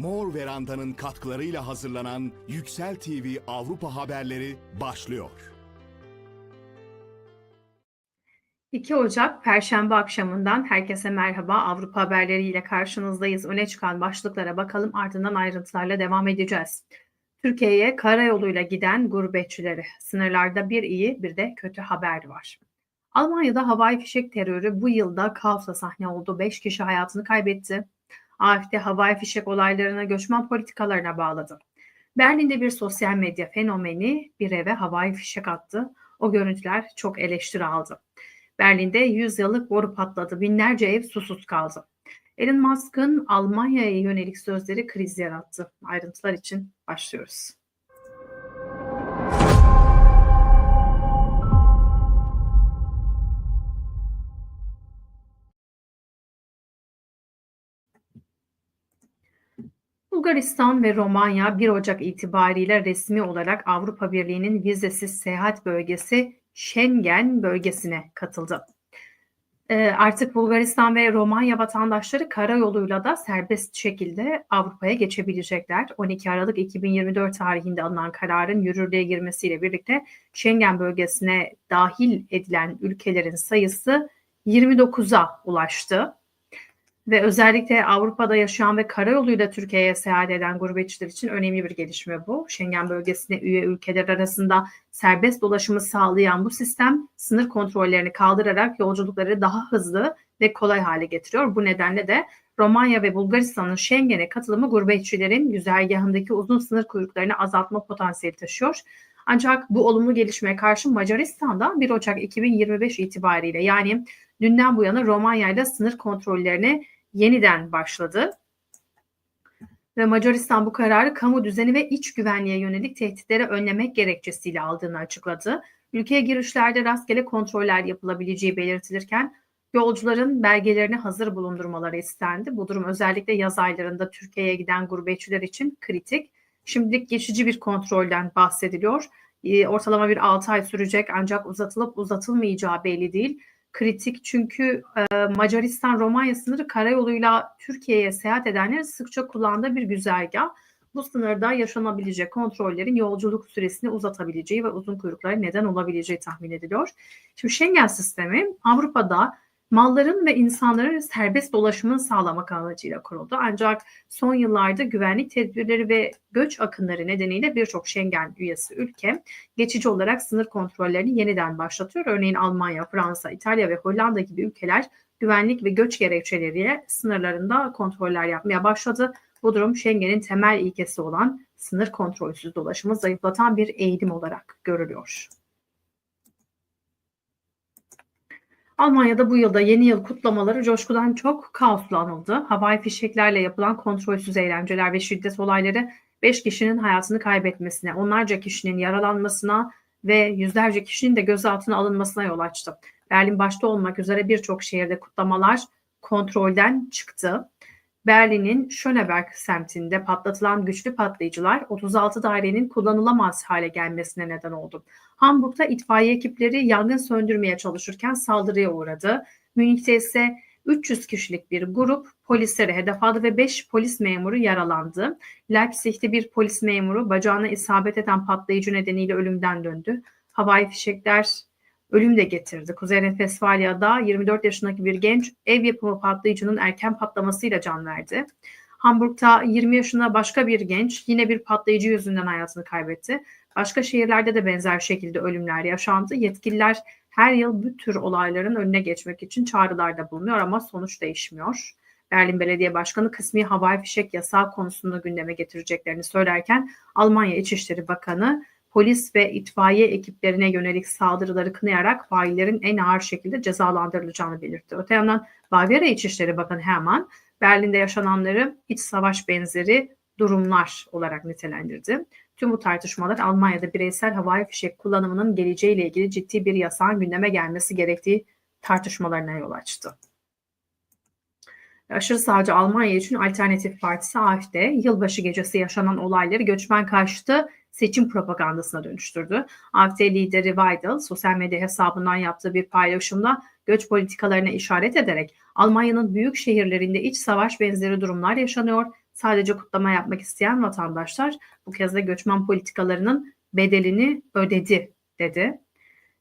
Mor Veranda'nın katkılarıyla hazırlanan Yüksel TV Avrupa haberleri başlıyor. 2 Ocak Perşembe akşamından herkese merhaba. Avrupa haberleriyle karşınızdayız. Öne çıkan başlıklara bakalım ardından ayrıntılarla devam edeceğiz. Türkiye'ye karayoluyla giden gurbetçileri. Sınırlarda bir iyi bir de kötü haber var. Almanya'da havai fişek terörü bu yılda kaosla sahne oldu. 5 kişi hayatını kaybetti. AFD havai fişek olaylarını göçmen politikalarına bağladı. Berlin'de bir sosyal medya fenomeni bir eve havai fişek attı. O görüntüler çok eleştiri aldı. Berlin'de 100 yıllık boru patladı. Binlerce ev susuz kaldı. Elon Musk'ın Almanya'ya yönelik sözleri kriz yarattı. Ayrıntılar için başlıyoruz. Bulgaristan ve Romanya 1 Ocak itibariyle resmi olarak Avrupa Birliği'nin vizesiz seyahat bölgesi Schengen bölgesine katıldı. Ee, artık Bulgaristan ve Romanya vatandaşları karayoluyla da serbest şekilde Avrupa'ya geçebilecekler. 12 Aralık 2024 tarihinde alınan kararın yürürlüğe girmesiyle birlikte Schengen bölgesine dahil edilen ülkelerin sayısı 29'a ulaştı. Ve özellikle Avrupa'da yaşayan ve karayoluyla Türkiye'ye seyahat eden gurbetçiler için önemli bir gelişme bu. Schengen bölgesine üye ülkeler arasında serbest dolaşımı sağlayan bu sistem sınır kontrollerini kaldırarak yolculukları daha hızlı ve kolay hale getiriyor. Bu nedenle de Romanya ve Bulgaristan'ın Schengen'e katılımı gurbetçilerin güzergahındaki uzun sınır kuyruklarını azaltma potansiyeli taşıyor. Ancak bu olumlu gelişmeye karşı Macaristan'da 1 Ocak 2025 itibariyle yani dünden bu yana Romanya ile sınır kontrollerini yeniden başladı. Ve Macaristan bu kararı kamu düzeni ve iç güvenliğe yönelik tehditleri önlemek gerekçesiyle aldığını açıkladı. Ülkeye girişlerde rastgele kontroller yapılabileceği belirtilirken yolcuların belgelerini hazır bulundurmaları istendi. Bu durum özellikle yaz aylarında Türkiye'ye giden gurbetçiler için kritik. Şimdilik geçici bir kontrolden bahsediliyor. Ortalama bir 6 ay sürecek ancak uzatılıp uzatılmayacağı belli değil kritik çünkü e, Macaristan-Romanya sınırı karayoluyla Türkiye'ye seyahat edenlerin sıkça kullandığı bir güzergah. Bu sınırda yaşanabilecek kontrollerin yolculuk süresini uzatabileceği ve uzun kuyruklara neden olabileceği tahmin ediliyor. Şimdi Schengen sistemi Avrupa'da malların ve insanların serbest dolaşımını sağlamak amacıyla kuruldu. Ancak son yıllarda güvenlik tedbirleri ve göç akınları nedeniyle birçok Schengen üyesi ülke geçici olarak sınır kontrollerini yeniden başlatıyor. Örneğin Almanya, Fransa, İtalya ve Hollanda gibi ülkeler güvenlik ve göç gerekçeleriyle sınırlarında kontroller yapmaya başladı. Bu durum Schengen'in temel ilkesi olan sınır kontrolsüz dolaşımı zayıflatan bir eğilim olarak görülüyor. Almanya'da bu yılda yeni yıl kutlamaları coşkudan çok kaosla anıldı. Havai fişeklerle yapılan kontrolsüz eğlenceler ve şiddet olayları 5 kişinin hayatını kaybetmesine, onlarca kişinin yaralanmasına ve yüzlerce kişinin de gözaltına alınmasına yol açtı. Berlin başta olmak üzere birçok şehirde kutlamalar kontrolden çıktı. Berlin'in Schöneberg semtinde patlatılan güçlü patlayıcılar 36 dairenin kullanılamaz hale gelmesine neden oldu. Hamburg'da itfaiye ekipleri yangın söndürmeye çalışırken saldırıya uğradı. Münih'te ise 300 kişilik bir grup polislere hedef aldı ve 5 polis memuru yaralandı. Leipzig'te bir polis memuru bacağına isabet eden patlayıcı nedeniyle ölümden döndü. Havai fişekler ölüm de getirdi. Kuzey Renfesfalya'da 24 yaşındaki bir genç ev yapımı patlayıcının erken patlamasıyla can verdi. Hamburg'da 20 yaşında başka bir genç yine bir patlayıcı yüzünden hayatını kaybetti. Başka şehirlerde de benzer şekilde ölümler yaşandı. Yetkililer her yıl bu tür olayların önüne geçmek için çağrılarda bulunuyor ama sonuç değişmiyor. Berlin Belediye Başkanı kısmi havai fişek yasağı konusunda gündeme getireceklerini söylerken Almanya İçişleri Bakanı polis ve itfaiye ekiplerine yönelik saldırıları kınayarak faillerin en ağır şekilde cezalandırılacağını belirtti. Öte yandan Bavyera İçişleri Bakanı Hermann, Berlin'de yaşananları iç savaş benzeri durumlar olarak nitelendirdi. Tüm bu tartışmalar Almanya'da bireysel havai fişek kullanımının geleceğiyle ilgili ciddi bir yasağın gündeme gelmesi gerektiği tartışmalarına yol açtı. Aşırı sağcı Almanya için Alternatif Partisi AFD, yılbaşı gecesi yaşanan olayları göçmen karşıtı seçim propagandasına dönüştürdü. AFD lideri Weidel sosyal medya hesabından yaptığı bir paylaşımda göç politikalarına işaret ederek Almanya'nın büyük şehirlerinde iç savaş benzeri durumlar yaşanıyor, Sadece kutlama yapmak isteyen vatandaşlar bu kez de göçmen politikalarının bedelini ödedi dedi.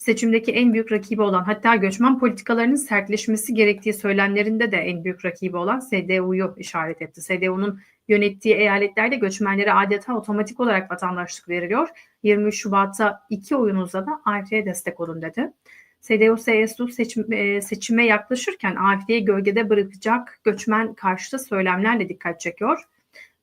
Seçimdeki en büyük rakibi olan hatta göçmen politikalarının sertleşmesi gerektiği söylemlerinde de en büyük rakibi olan SDU'yu işaret etti. SDU'nun yönettiği eyaletlerde göçmenlere adeta otomatik olarak vatandaşlık veriliyor. 23 Şubat'ta iki oyunuzda da AFD'ye destek olun dedi. CDU-CSU seçim, e, seçime yaklaşırken AFD'yi gölgede bırakacak göçmen karşıtı söylemlerle dikkat çekiyor.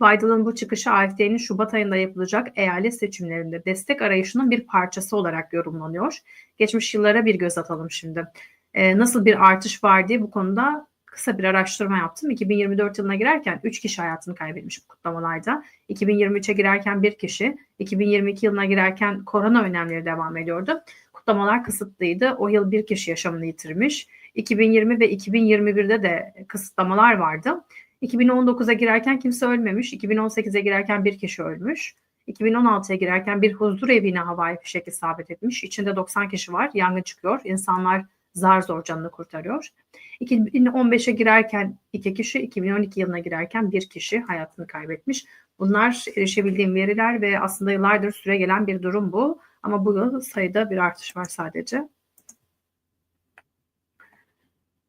Biden'ın bu çıkışı AFD'nin Şubat ayında yapılacak eyalet seçimlerinde destek arayışının bir parçası olarak yorumlanıyor. Geçmiş yıllara bir göz atalım şimdi. Ee, nasıl bir artış var diye bu konuda kısa bir araştırma yaptım. 2024 yılına girerken 3 kişi hayatını kaybetmiş bu kutlamalarda. 2023'e girerken 1 kişi, 2022 yılına girerken korona önlemleri devam ediyordu. Kutlamalar kısıtlıydı. O yıl bir kişi yaşamını yitirmiş. 2020 ve 2021'de de kısıtlamalar vardı. 2019'a girerken kimse ölmemiş. 2018'e girerken bir kişi ölmüş. 2016'ya girerken bir huzur evine havai fişek isabet etmiş. İçinde 90 kişi var. Yangın çıkıyor. İnsanlar zar zor canını kurtarıyor. 2015'e girerken iki kişi, 2012 yılına girerken bir kişi hayatını kaybetmiş. Bunlar erişebildiğim veriler ve aslında yıllardır süre gelen bir durum bu. Ama bu yıl sayıda bir artış var sadece.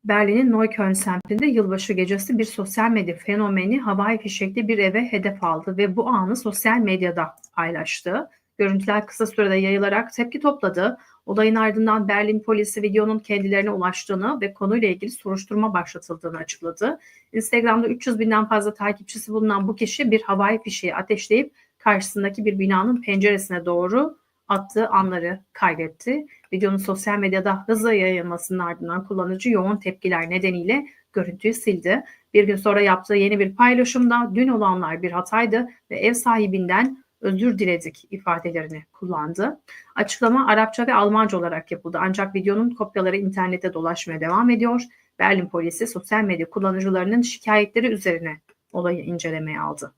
Berlin'in Neukölln semtinde yılbaşı gecesi bir sosyal medya fenomeni havai fişekli bir eve hedef aldı ve bu anı sosyal medyada paylaştı. Görüntüler kısa sürede yayılarak tepki topladı. Olayın ardından Berlin polisi videonun kendilerine ulaştığını ve konuyla ilgili soruşturma başlatıldığını açıkladı. Instagram'da 300 binden fazla takipçisi bulunan bu kişi bir havai fişeği ateşleyip karşısındaki bir binanın penceresine doğru attığı anları kaydetti. Videonun sosyal medyada hızla yayılmasının ardından kullanıcı yoğun tepkiler nedeniyle görüntüyü sildi. Bir gün sonra yaptığı yeni bir paylaşımda dün olanlar bir hataydı ve ev sahibinden özür diledik ifadelerini kullandı. Açıklama Arapça ve Almanca olarak yapıldı ancak videonun kopyaları internette dolaşmaya devam ediyor. Berlin polisi sosyal medya kullanıcılarının şikayetleri üzerine olayı incelemeye aldı.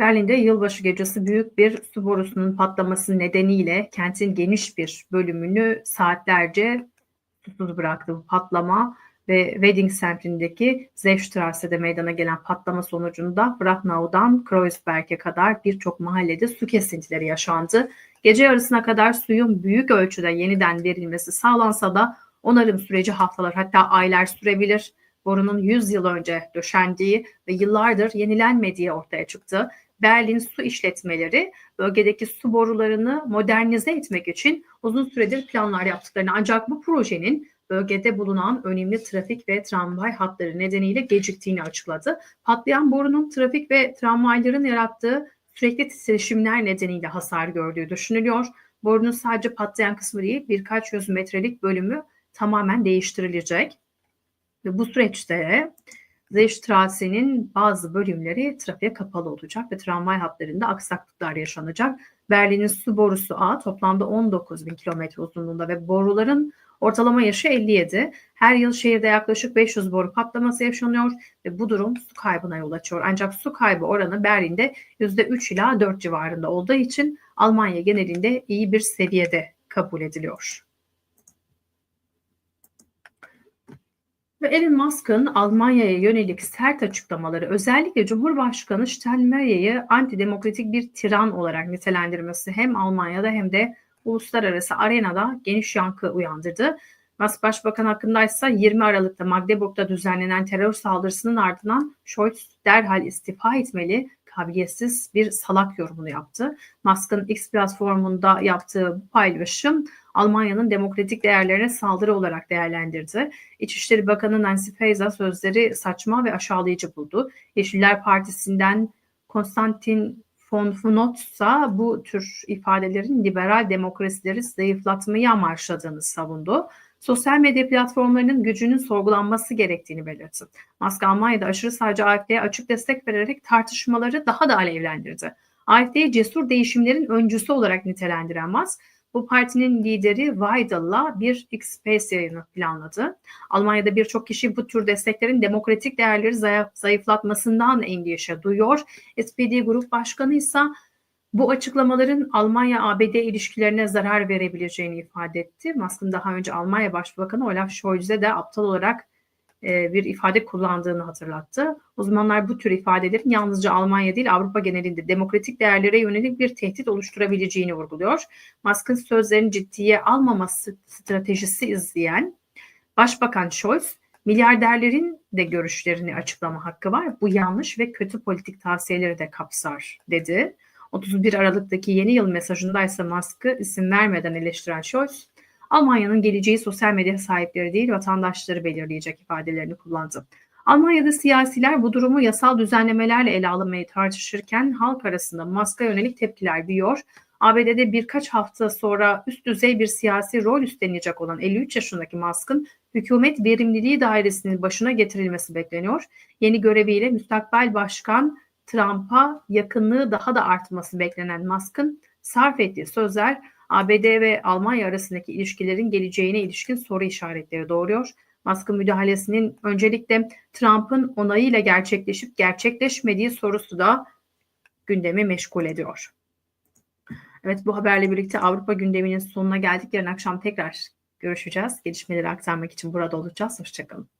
Berlin'de yılbaşı gecesi büyük bir su borusunun patlaması nedeniyle kentin geniş bir bölümünü saatlerce susuz bıraktı bu patlama ve Wedding semtindeki Zevstrasse'de meydana gelen patlama sonucunda Brachnau'dan Kreuzberg'e kadar birçok mahallede su kesintileri yaşandı. Gece yarısına kadar suyun büyük ölçüde yeniden verilmesi sağlansa da onarım süreci haftalar hatta aylar sürebilir. Borunun 100 yıl önce döşendiği ve yıllardır yenilenmediği ortaya çıktı. Berlin su işletmeleri bölgedeki su borularını modernize etmek için uzun süredir planlar yaptıklarını ancak bu projenin bölgede bulunan önemli trafik ve tramvay hatları nedeniyle geciktiğini açıkladı. Patlayan borunun trafik ve tramvayların yarattığı sürekli titreşimler nedeniyle hasar gördüğü düşünülüyor. Borunun sadece patlayan kısmı değil birkaç yüz metrelik bölümü tamamen değiştirilecek. Ve bu süreçte Zeystrasse'nin bazı bölümleri trafiğe kapalı olacak ve tramvay hatlarında aksaklıklar yaşanacak. Berlin'in su borusu A toplamda 19 bin kilometre uzunluğunda ve boruların ortalama yaşı 57. Her yıl şehirde yaklaşık 500 boru patlaması yaşanıyor ve bu durum su kaybına yol açıyor. Ancak su kaybı oranı Berlin'de %3 ila 4 civarında olduğu için Almanya genelinde iyi bir seviyede kabul ediliyor. Ve Elon Musk'ın Almanya'ya yönelik sert açıklamaları özellikle Cumhurbaşkanı Steinmeier'i antidemokratik bir tiran olarak nitelendirmesi hem Almanya'da hem de uluslararası arenada geniş yankı uyandırdı. Musk Başbakan hakkındaysa 20 Aralık'ta Magdeburg'da düzenlenen terör saldırısının ardından Scholz derhal istifa etmeli, kabiliyetsiz bir salak yorumunu yaptı. Musk'ın X platformunda yaptığı bu paylaşım Almanya'nın demokratik değerlerine saldırı olarak değerlendirdi. İçişleri Bakanı Nancy Faeser sözleri saçma ve aşağılayıcı buldu. Yeşiller Partisi'nden Konstantin von Funotsa bu tür ifadelerin liberal demokrasileri zayıflatmayı amaçladığını savundu. Sosyal medya platformlarının gücünün sorgulanması gerektiğini belirtti. Musk Almanya'da aşırı sağcı AFD'ye açık destek vererek tartışmaları daha da alevlendirdi. AFD'yi cesur değişimlerin öncüsü olarak nitelendiren Musk, bu partinin lideri Weidel'la bir X-Space yayını planladı. Almanya'da birçok kişi bu tür desteklerin demokratik değerleri zayıflatmasından endişe duyuyor. SPD Grup Başkanı ise bu açıklamaların Almanya-ABD ilişkilerine zarar verebileceğini ifade etti. Musk'ın daha önce Almanya Başbakanı Olaf Scholz'e de aptal olarak e, bir ifade kullandığını hatırlattı. Uzmanlar bu tür ifadelerin yalnızca Almanya değil Avrupa genelinde demokratik değerlere yönelik bir tehdit oluşturabileceğini vurguluyor. Musk'ın sözlerini ciddiye almaması stratejisi izleyen Başbakan Scholz, milyarderlerin de görüşlerini açıklama hakkı var. Bu yanlış ve kötü politik tavsiyeleri de kapsar dedi. 31 Aralık'taki yeni yıl mesajında ise Musk'ı isim vermeden eleştiren Scholz, Almanya'nın geleceği sosyal medya sahipleri değil vatandaşları belirleyecek ifadelerini kullandı. Almanya'da siyasiler bu durumu yasal düzenlemelerle ele alınmayı tartışırken halk arasında Musk'a yönelik tepkiler büyüyor. ABD'de birkaç hafta sonra üst düzey bir siyasi rol üstlenecek olan 53 yaşındaki Musk'ın hükümet verimliliği dairesinin başına getirilmesi bekleniyor. Yeni göreviyle müstakbel başkan Trump'a yakınlığı daha da artması beklenen Musk'ın sarf ettiği sözler ABD ve Almanya arasındaki ilişkilerin geleceğine ilişkin soru işaretleri doğuruyor. Musk'ın müdahalesinin öncelikle Trump'ın onayıyla gerçekleşip gerçekleşmediği sorusu da gündemi meşgul ediyor. Evet bu haberle birlikte Avrupa gündeminin sonuna geldik. Yarın akşam tekrar görüşeceğiz. Gelişmeleri aktarmak için burada olacağız. Hoşçakalın.